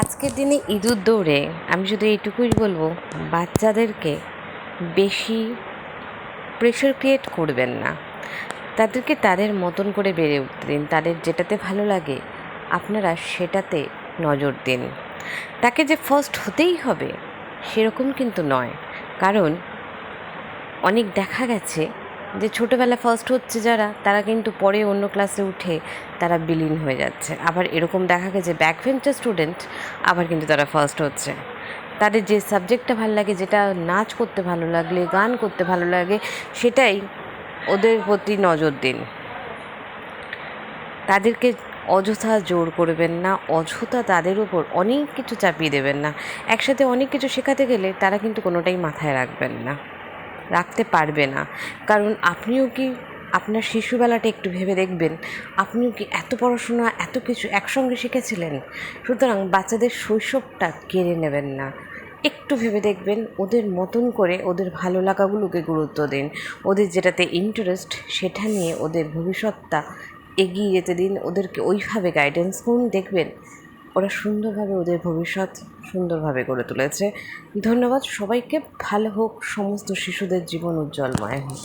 আজকের দিনে ইঁদুর দৌড়ে আমি শুধু এইটুকুই বলব, বাচ্চাদেরকে বেশি প্রেশার ক্রিয়েট করবেন না। তাদেরকে তাদের মতন করে বেড়ে উঠতে দিন, তাদের যেটাতে ভালো লাগে আপনারা সেটাতে নজর দিন। তাকে যে ফার্স্ট হতেই হবে সেরকম কিন্তু নয়। কারণ অনেক দেখা গেছে যে ছোটোবেলা ফার্স্ট হচ্ছে যারা, তারা কিন্তু পরে অন্য ক্লাসে উঠে তারা বিলীন হয়ে যাচ্ছে। আবার এরকম দেখা গেছে ব্যাকভেঞ্চার স্টুডেন্ট আবার কিন্তু তারা ফার্স্ট হচ্ছে। তাদের যে সাবজেক্টটা ভালো লাগে, যেটা নাচ করতে ভালো লাগলে, গান করতে ভালো লাগে, সেটাই ওদের প্রতি নজর দিন। তাদেরকে অযথা জোর করবেন না, অযথা তাদের উপর অনেক কিছু চাপিয়ে দেবেন না। একসাথে অনেক কিছু শেখাতে গেলে তারা কিন্তু কোনোটাই মাথায় রাখবেন না। রাখতে পারবে না। কারণ আপনিও কি আপনার শিশুবেলাটা একটু ভেবে দেখবেন? আপনিও কি এত পড়াশোনা, এত কিছু একসঙ্গে শিখেছিলেন? সুতরাং বাচ্চাদের শৈশবটা কেড়ে নেবেন না। একটু ভেবে দেখবেন, ওদের মতন করে ওদের ভালো লাগাগুলোকে গুরুত্ব দিন। ওদের যেটাতে ইন্টারেস্ট সেটা নিয়ে ওদের ভবিষ্যৎটা এগিয়ে যেতে দিন। ওদেরকে ওইভাবে গাইডেন্স করুন, দেখবেন ওরা সুন্দরভাবে ওদের ভবিষ্যৎ সুন্দরভাবে গড়ে তুলেছে। ধন্যবাদ সবাইকে। ভালো হোক, সমস্ত শিশুদের জীবন উজ্জ্বলময় হোক।